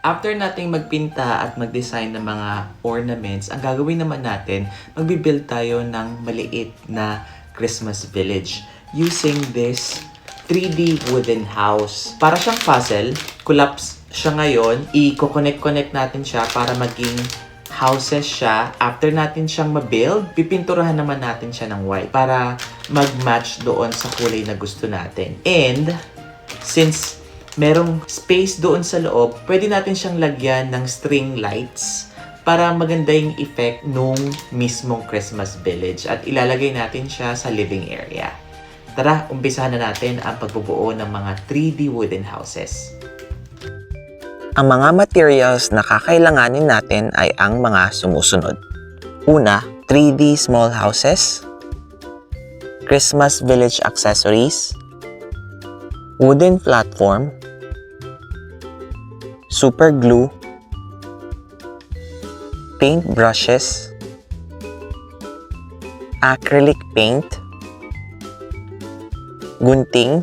After nating magpinta at mag-design ng mga ornaments, ang gagawin naman natin, magbibuild tayo ng maliit na Christmas village using this 3D wooden house. Para siyang puzzle, collapse siya ngayon, i-connect-connect natin siya para maging houses siya. After natin siyang mabuild, pipinturahan naman natin siya ng white para mag-match doon sa kulay na gusto natin. And, since merong space doon sa loob, pwede natin siyang lagyan ng string lights para maganda yung effect nung mismong Christmas village at ilalagay natin siya sa living area. Tara, umpisahan na natin ang pagbubuo ng mga 3D wooden houses. Ang mga materials na kakailanganin natin ay ang mga sumusunod. Una, 3D small houses, Christmas village accessories, wooden platform, super glue, paint brushes, acrylic paint, gunting,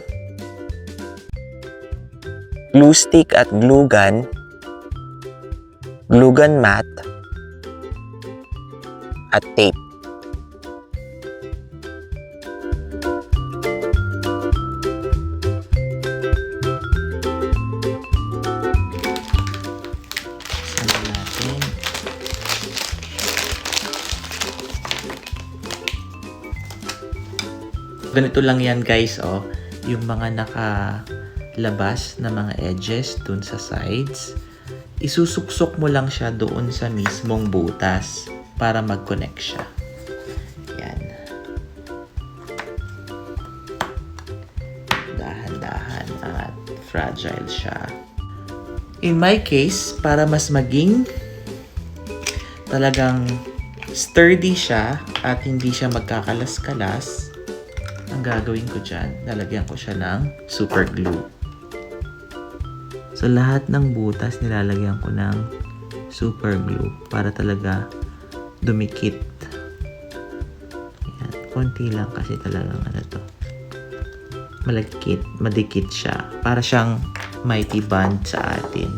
glue stick at glue gun, glue gun mat, at tape. Ganito lang yan guys, oh. Yung mga nakalabas na mga edges dun sa sides. Isusuksok mo lang siya doon sa mismong butas para mag-connect siya. Yan. Dahan-dahan at fragile siya. In my case, para mas maging talagang sturdy siya at hindi siya magkakalas-kalas, gagawin ko dyan, lalagyan ko siya ng super glue. So, lahat ng butas nilalagyan ko ng super glue para talaga dumikit. Ayan, konti lang kasi talagang ano to. Malagkit, madikit siya. Para siyang mighty band sa atin.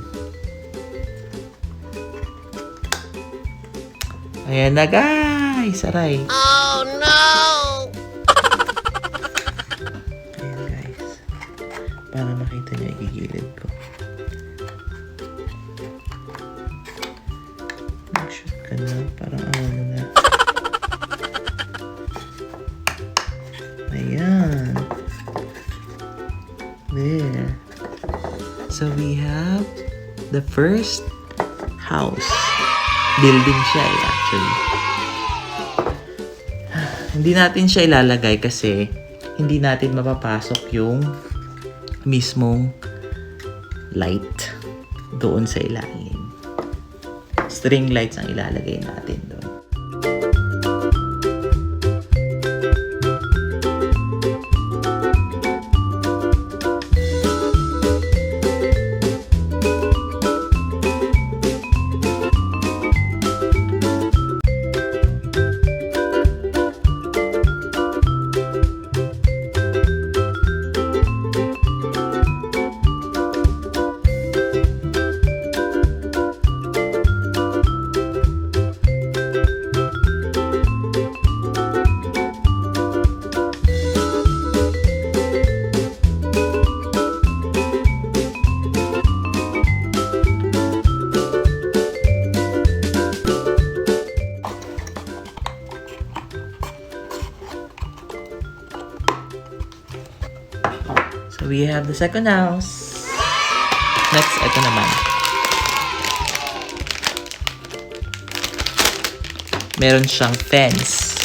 Ayan na guys! Aray! Oh Makita niyo igigilid ko. Mag-shoot ka na. Parang awan mo na. Ayan. There. So we have the first house. Building siya eh, actually. Hindi natin siya ilalagay kasi hindi natin mapapasok yung mismong light doon sa ilalim. String lights ang ilalagay natin have the second house. Next, ito naman. Meron siyang fence.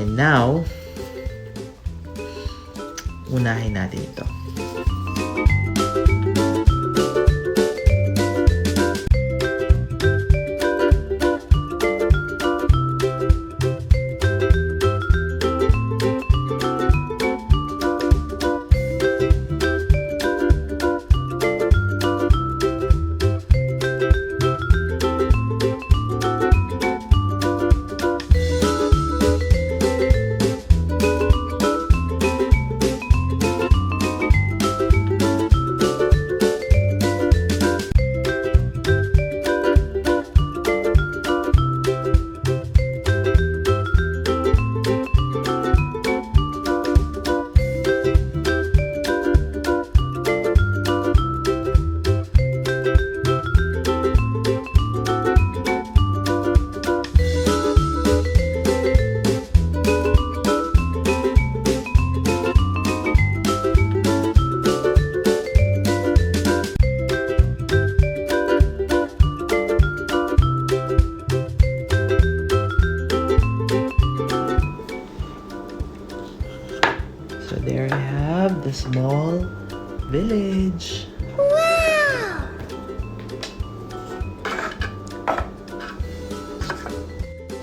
And now, unahin natin ito.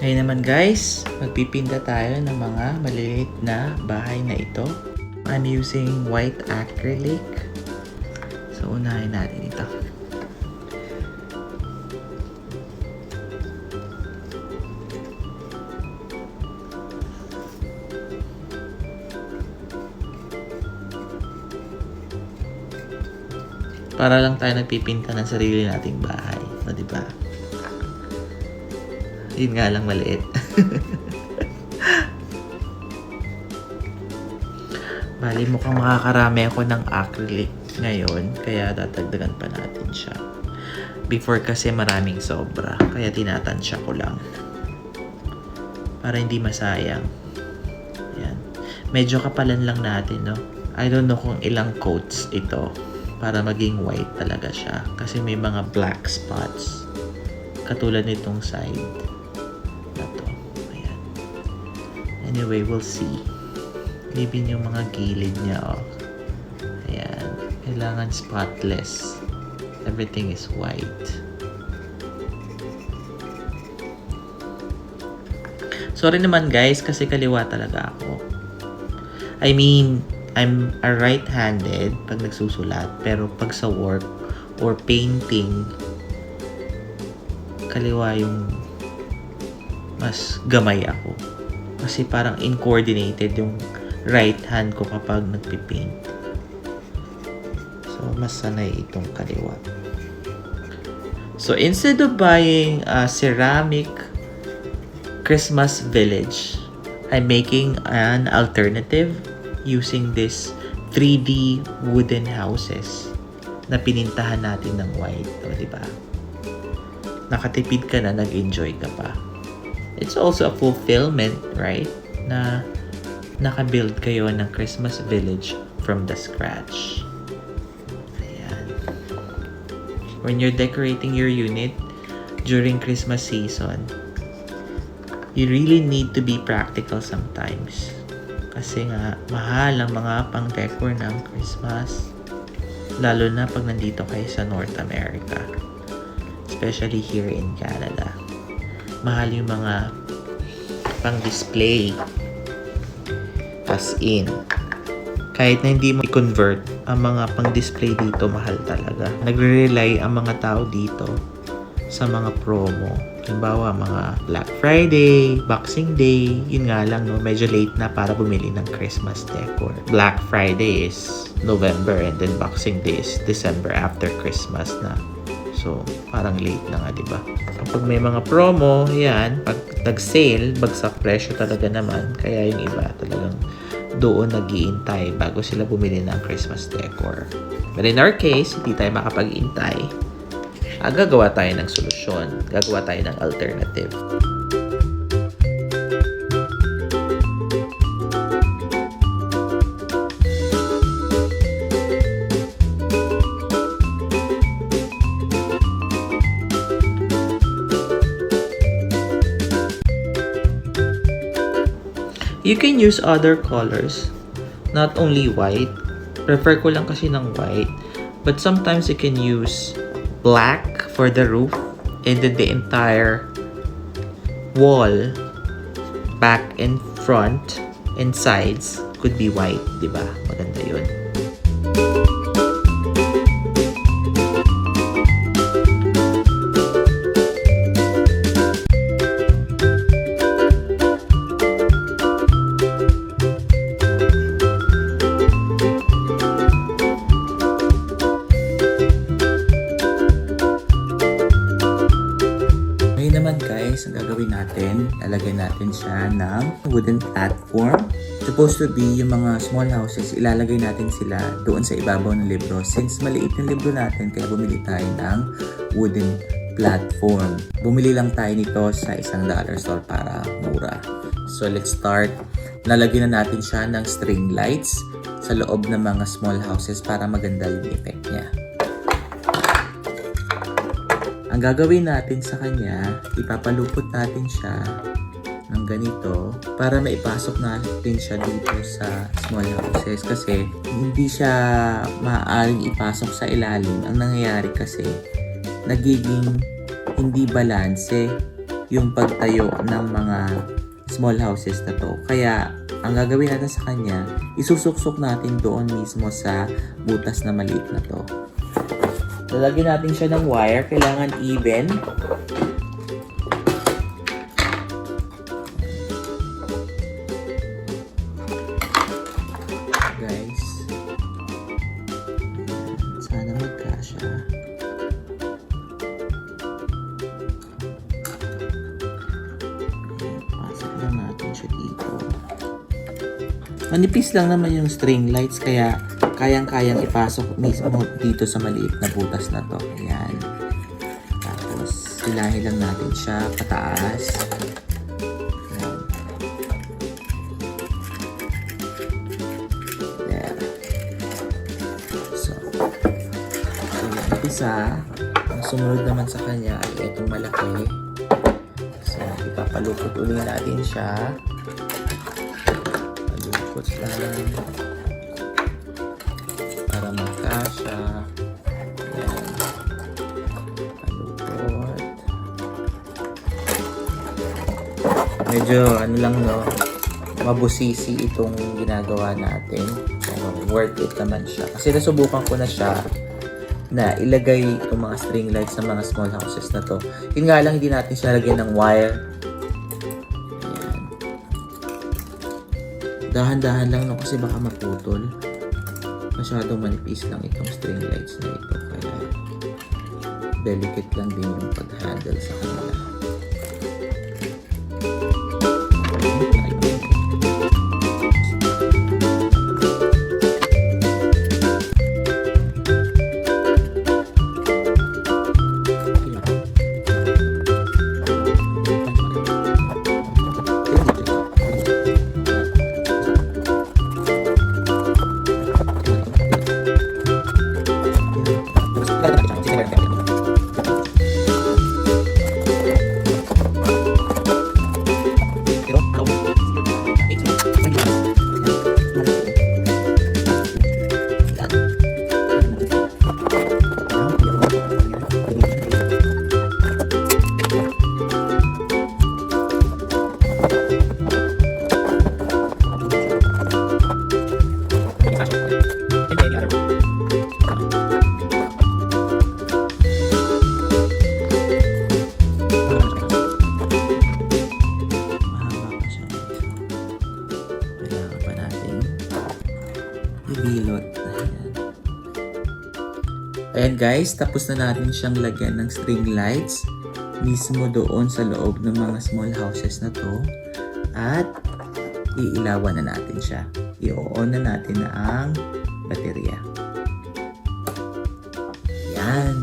Ngayon naman guys, magpipinta tayo ng mga maliliit na bahay na ito. I'm using white acrylic. So, unahin natin ito. Para lang tayo nagpipinta ng sarili nating bahay. O, di ba? Yun nga lang maliit. Bali, mukhang makakarami ako ng acrylic ngayon, kaya tatagdagan pa natin siya. Before kasi maraming sobra, kaya tinatansya ko lang. Para hindi masayang. Yan. Medyo kapalan lang natin, no? I don't know kung ilang coats ito para maging white talaga siya. Kasi may mga black spots. Katulad nitong side Anyway, we'll see. Maybe yung mga gilid niya, oh. Ayan. Kailangan spotless. Everything is white. Sorry naman guys, kasi kaliwa talaga ako. I mean, I'm a right-handed pag nagsusulat, pero pag sa work or painting, kaliwa yung mas gamay ako. Kasi parang incoordinated yung right hand ko kapag nagpipaint. So, mas sanay itong kaliwa. So, instead of buying a ceramic Christmas village, I'm making an alternative using this 3D wooden houses na pinintahan natin ng white. O, di ba? Nakatipid ka na, nag-enjoy ka pa. It's also a fulfillment, right? Na nakabuild kayo ng Christmas village from the scratch. Ayan. When you're decorating your unit during Christmas season, you really need to be practical sometimes. Kasi nga, mahal ang mga pang-decor ng Christmas. Lalo na pag nandito kayo sa North America. Especially here in Canada. Mahal yung mga pang-display. As in, kahit na hindi mo i-convert, ang mga pang-display dito mahal talaga. Nagre-rely ang mga tao dito sa mga promo. Halimbawa, mga Black Friday, Boxing Day, yun nga lang, no, medyo late na para bumili ng Christmas decor. Black Friday is November and then Boxing Day is December after Christmas na. So, parang late na nga, di ba? Kapag may mga promo, yan, pag nag-sale, bagsak presyo talaga naman. Kaya yung iba talagang doon nagiintay bago sila bumili ng Christmas decor. But in our case, hindi tayo makapag-intay. Ah, gagawa tayo ng solusyon. Gagawa tayo ng alternative. You can use other colors, not only white. Prefer ko lang kasi ng white. But sometimes you can use black for the roof and then the entire wall, back and front and sides could be white, di ba? Maganda yun. Supposed to be yung mga small houses, ilalagay natin sila doon sa ibabaw ng libro. Since maliit yung libro natin, kaya bumili tayo ng wooden platform. Bumili lang tayo nito sa isang dollar store para mura. So let's start. Lalagyan na natin siya ng string lights sa loob ng mga small houses para maganda yung effect niya. Ang gagawin natin sa kanya, ipapalupot natin siya ng ganito para maipasok natin siya dito sa small houses kasi hindi siya maaaring ipasok sa ilalim. Ang nangyayari kasi nagiging hindi balanse yung pagtayo ng mga small houses na to. Kaya ang gagawin natin sa kanya, isusuksok natin doon mismo sa butas na maliit na to. Lalagyan natin siya ng wire. Kailangan even. Manipis lang naman yung string lights kaya kayang-kayang ipasok mismo dito sa maliit na butas na to. Ayan. Tapos, silahin lang natin siya pataas. Ayan. So, so yung isa, ang sumunod naman sa kanya ay itong malaki. So, ipapalupot uli natin siya. Palupot lang. Para magkasya. Ayan. Palupot. Medyo ano lang no, mabusisi itong ginagawa natin. Pero worth it naman siya. Kasi nasubukan ko na siya na ilagay itong mga string lights sa mga small houses na to. Yun nga lang, hindi natin siya lagyan ng wire. Dahan-dahan lang no kasi baka maputol. Masyadong manipis lang itong string lights na ito. Kaya delicate lang din yung pag-handle sa kanila. Ayan guys, tapos na natin siyang lagyan ng string lights mismo doon sa loob ng mga small houses na to. At iilawan na natin siya. I-on na natin na ang baterya. Yan.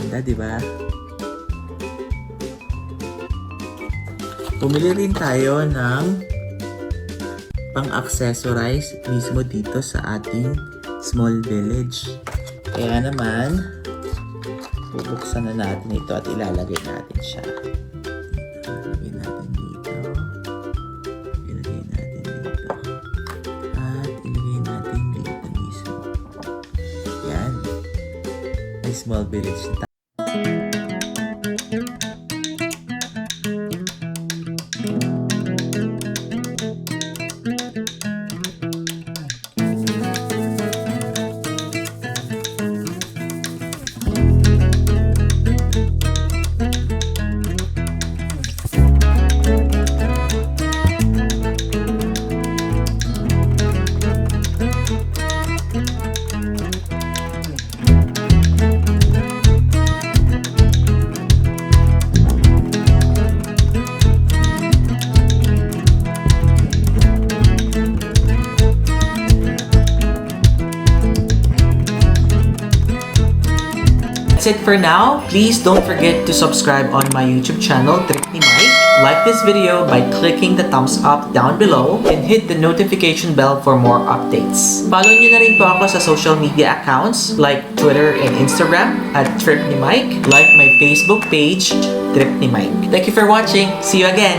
Ganda, di ba? Pumili rin tayo ng pang-accessorize mismo dito sa ating small village. Kaya naman, bubuksan na natin ito at ilalagay natin siya. Ilalagay natin dito. Ilagay natin dito. At ilagay natin dito mismo. Yan. May small village na That's it for now. Please don't forget to subscribe on my YouTube channel, Trick ni Mike. like this video by clicking the thumbs up down below and hit the notification bell for more updates. Follow nyo na rin po ako sa social media accounts like Twitter and Instagram at Trip ni Mike. Like my Facebook page, Trip ni Mike. Thank you for watching. See you again!